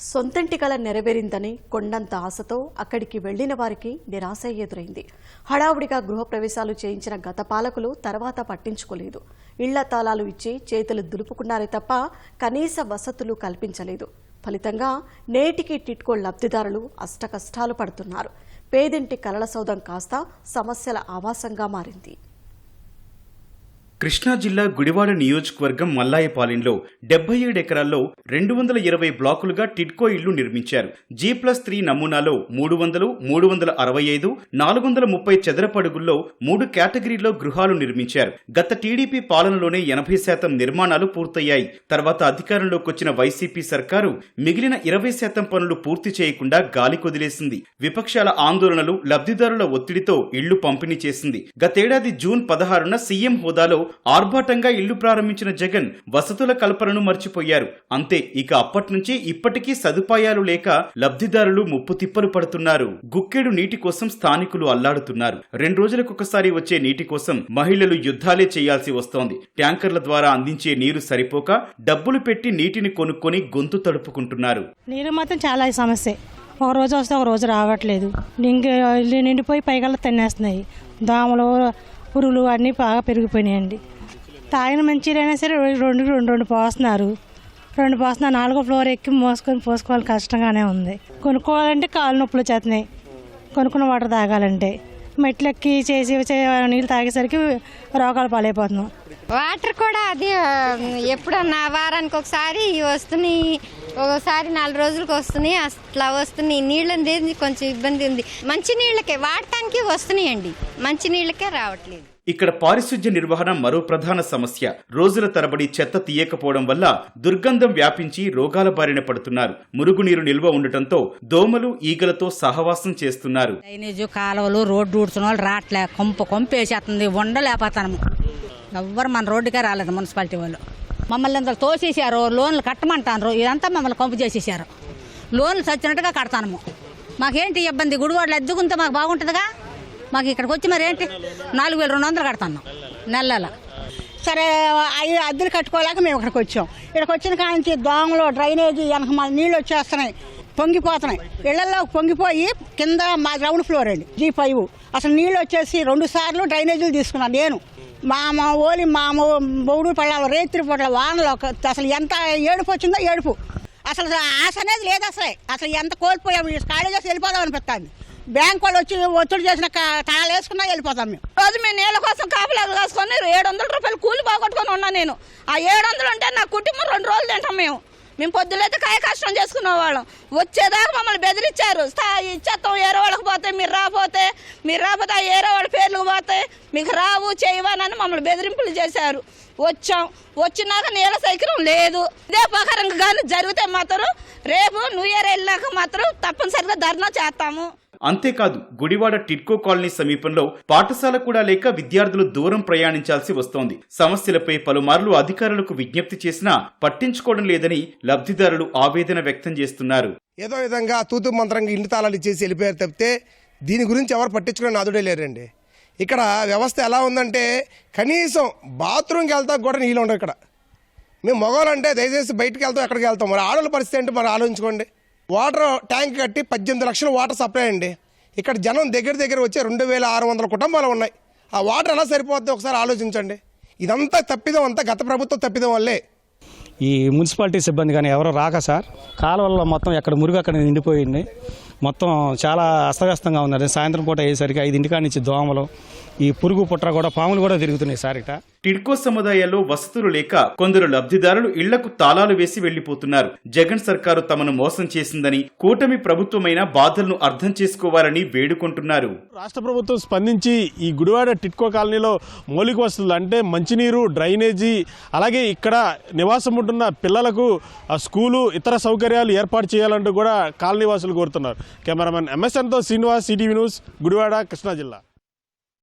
సొంతంటి కళ నెరవేరిందని కొండంత ఆశతో అక్కడికి వెళ్ళిన వారికి నిరాశ ఎదురైంది. హడావుడిగా గృహప్రవేశాలు చేయించిన గత పాలకులు తర్వాత పట్టించుకోలేదు. ఇళ్ళ తాళాలు ఇచ్చి చేతులు దులుపుకున్నారే తప్ప కనీస వసతులు కల్పించలేదు. ఫలితంగా నేటికి టిట్కో లబ్ధిదారులు అష్టకష్టాలు పడుతున్నారు. పేదింటి కలల సౌధం కాస్త సమస్యల ఆవాసంగా మారింది. కృష్ణా జిల్లా గుడివాడ నియోజకవర్గం మల్లాయపాలెంలో డెబ్బై ఏడు ఎకరాల్లో రెండు వందల ఇరవై బ్లాకులుగా టిడ్కో ఇళ్ళు నిర్మించారు. జీ ప్లస్ త్రీ నమూనాలో మూడు వందలు మూడు వందల అరవై ఐదు నాలుగు వందల ముప్పై చదరపడుగుల్లో మూడు కేటగిరీల్లో గృహాలు నిర్మించారు. గత టీడీపీ పాలనలోనే ఎనభై శాతం నిర్మాణాలు పూర్తయ్యాయి. తర్వాత అధికారంలోకి వచ్చిన వైసీపీ సర్కారు మిగిలిన ఇరవై శాతం పనులు పూర్తి చేయకుండా గాలి కొదిలేసింది. విపక్షాల ఆందోళనలు లబ్ధిదారుల ఒత్తిడితో ఇళ్ళు పంపిణీ చేసింది. గతేడాది జూన్ పదహారున సీఎం హోదాలో ఆర్భాటంగా ఇల్లు ప్రారంభించిన జగన్ వసతుల కల్పనను మర్చిపోయారు. అంతే ఇక అప్పట్నుంచి ఇప్పటికీ సదుపాయాలు లేక లబ్ధిదారులు ముప్పు తిప్పలు పడుతున్నారు. గుక్కెడు నీటి కోసం స్థానికులు అల్లాడుతున్నారు. రెండు రోజులకొకసారి వచ్చే నీటి కోసం మహిళలు యుద్ధాలే చేయాల్సి వస్తోంది. ట్యాంకర్ల ద్వారా అందించే నీరు సరిపోక డబ్బులు పెట్టి నీటిని కొనుక్కొని గొంతు తడుపుకుంటున్నారు. నీరు మాత్రం చాలా సమస్య. ఒక రోజు వస్తే ఒక రోజు రావట్లేదు. నింగి నిండిపోయి పైగల తినేస్తున్నాయి దోమలు పురుగులు అన్నీ బాగా పెరిగిపోయినాయండి. తాగిన మంచిరైనా సరే రెండు రెండు రెండు పోస్తున్నారు. రెండు పోస్తున్నారు నాలుగో ఫ్లోర్ ఎక్కి మోసుకొని పోసుకోవాలి కష్టంగానే ఉంది. కొనుక్కోవాలంటే కాళ్ళు నొప్పులు చేస్తున్నాయి కొనుక్కున్న వాటర్ తాగాలంటే. మెట్లెక్కి చేసి నీళ్ళు తాగేసరికి రోగాలు పాలైపోతున్నాం. వాటర్ కూడా అది ఎప్పుడన్నా వారానికి ఒకసారి వస్తున్నాయి. ఒకసారి నాలుగు రోజులకు వస్తున్నాయి. అట్లా వస్తున్నాయి. నీళ్ళు అనేది కొంచెం ఇబ్బంది ఉంది? మంచి నీళ్ళకే వాడటానికి వస్తున్నాయండి. మంచి నీళ్ళకే రావట్లేదు. ఇక్కడ పారిశుధ్య నిర్వహణ మరో ప్రధాన సమస్య. రోజుల తరబడి చెత్త తీయకపోవడం వల్ల దుర్గంధం వ్యాపించి రోగాల బారిన పడుతున్నారు. మురుగునీరు నిల్వ ఉండటంతో దోమలు ఈగలతో సహవాసం చేస్తున్నారు. డ్రైనేజ్ కాలువలు రోడ్డు ఊడ్చిన వాళ్ళు రావట్లే కొంప కొంపేసేస్తుంది ఉండలేకపోతాము ఎవ్వరు మన రోడ్డుకే రాలేదు మున్సిపాలిటీ వాళ్ళు. మమ్మల్ని అందరు తోసేసారు లోన్లు కట్టమంటారు ఇదంతా మమ్మల్ని కొంపు చేసేసారు లోన్లు చచ్చినట్టుగా కడతాము మాకేంటి ఇబ్బంది? గుడివాడలు ఎద్దుకుంటే మాకు బాగుంటుందిగా? మాకు ఇక్కడికి వచ్చి మరి ఏంటి? నాలుగు వేల రెండు వందలు కడతాను నెలల. సరే అవి అద్దెలు కట్టుకోలేక మేము ఇక్కడికి వచ్చాం. ఇక్కడికి వచ్చిన కాడ నుంచి దోమలు డ్రైనేజీ వెనక మా నీళ్ళు వచ్చేస్తున్నాయి. పొంగిపోతున్నాయి. ఇళ్ళలో పొంగిపోయి కింద మా గ్రౌండ్ ఫ్లోర్ అండి జీ ఫైవ్. అసలు నీళ్ళు వచ్చేసి రెండు సార్లు డ్రైనేజీలు తీసుకున్నాను నేను. మా మా ఓలి మా బౌడు పళ్ళ రేత్రి పూట్ల వానలో అసలు ఎంత ఏడుపు వచ్చిందో ఏడుపు. అసలు ఆశ అనేది లేదు అసలే. అసలు ఎంత కోల్పోయాము కాలేజెస్ వెళ్ళిపోదాం అనిపిస్తుంది. బ్యాంక్ వాళ్ళు వచ్చి ఒత్తిడి చేసిన తాళాలు వేసుకున్నా వెళ్ళిపోతాం మేము. రోజు మేము నీళ్ళ కోసం కాపలాలు కాసుకొని ఏడు వందల రూపాయలు కూలి పోగొట్టుకొని ఉన్నా నేను. ఆ ఏడు వందలు ఉంటే నా కుటుంబం రెండు రోజులు తింటాం మేము. మేము పొద్దులైతే కాయ కష్టం చేసుకునే వాళ్ళం. వచ్చేదాకా మమ్మల్ని బెదిరించారు. స్థాయి ఇచ్చేస్తాం ఏరో వాళ్ళకి పోతే మీరు రాపోతే మీరు రాకపోతే ఆ ఏరో వాళ్ళ పేర్లకు పోతే మీకు రావు చేయవనని మమ్మల్ని బెదిరింపులు చేశారు. వచ్చాం. వచ్చినాక నీళ్ళ సైకిరం లేదు. ఇదే ప్రకారంగా కానీ జరిగితే మాత్రం రేపు న్యూ ఇయర్ వెళ్ళాక మాత్రం తప్పనిసరిగా ధర్నా చేస్తాము. అంతేకాదు గుడివాడ టిడ్కో కాలనీ సమీపంలో పాఠశాల కూడా లేక విద్యార్థులు దూరం ప్రయాణించాల్సి వస్తోంది. సమస్యలపై పలుమార్లు అధికారులకు విజ్ఞప్తి చేసినా పట్టించుకోవడం లేదని లబ్ధిదారులు ఆవేదన వ్యక్తం చేస్తున్నారు. ఏదో విధంగా తూతు మంత్రంగా ఇంటి తాళాలు ఇచ్చేసి వెళ్ళిపోయారు తప్పితే దీని గురించి ఎవరు పట్టించుకునే నాదుడే లేరండి. ఇక్కడ వ్యవస్థ ఎలా ఉందంటే కనీసం బాత్రూమ్కి వెళ్తా కూడా నీళ్ళు ఉండవు ఇక్కడ. మేము మగవాళ్ళంటే దయచేసి బయటకు వెళ్తాం ఎక్కడికి వెళ్తాం. మరి ఆడవాళ్ళ పరిస్థితి అంటే మరి ఆలోచించుకోండి. వాటర్ ట్యాంక్ కట్టి పద్దెనిమిది లక్షల వాటర్ సప్లై అండి. ఇక్కడ జనం దగ్గర దగ్గర వచ్చే రెండు వేల ఆరు వందల కుటుంబాలు ఉన్నాయి. ఆ వాటర్ ఎలా సరిపోద్ది ఒకసారి ఆలోచించండి. ఇదంతా తప్పిదం అంతా గత ప్రభుత్వం తప్పిదం వల్లే. ఈ మున్సిపాలిటీ సిబ్బంది కానీ ఎవరో రాక సార్? కాలువల్లో మొత్తం ఎక్కడ మురుగు అక్కడ నిండిపోయింది. మొత్తం చాలా అస్తవ్యస్తంగా ఉన్నది. సాయంత్రం పూట అయ్యేసరికి ఐదింటికాడ నుంచి దోమలు ఈ పురుగు పుట్ర కూడా పాములు కూడా తిరుగుతున్నాయి సార్ ఇట టిడ్కో సముదాయాల్లో వసతులు లేక కొందరు లబ్ధిదారులు ఇళ్ళకు తాళాలు వేసి వెళ్ళిపోతున్నారు జగన్ సర్కారు తమను మోసం చేసిందని కూటమి ప్రభుత్వమైన బాధలను అర్థం చేసుకోవాలని వేడుకుంటున్నారు. రాష్ట్ర ప్రభుత్వం స్పందించి ఈ గుడివాడ టిట్కో కాలనీలో మౌలిక వసతులు అంటే మంచినీరు డ్రైనేజీ అలాగే ఇక్కడ నివాసం ఉంటున్న పిల్లలకు ఆ స్కూలు ఇతర సౌకర్యాలు ఏర్పాటు చేయాలంటూ కూడా కాలనీ వాసులు కోరుతున్నారు. కెమెరామెన్ ఎంఎస్ఎన్తో శ్రీనివాస్ సిటీవీ న్యూస్ గుడివాడ కృష్ణా జిల్లా.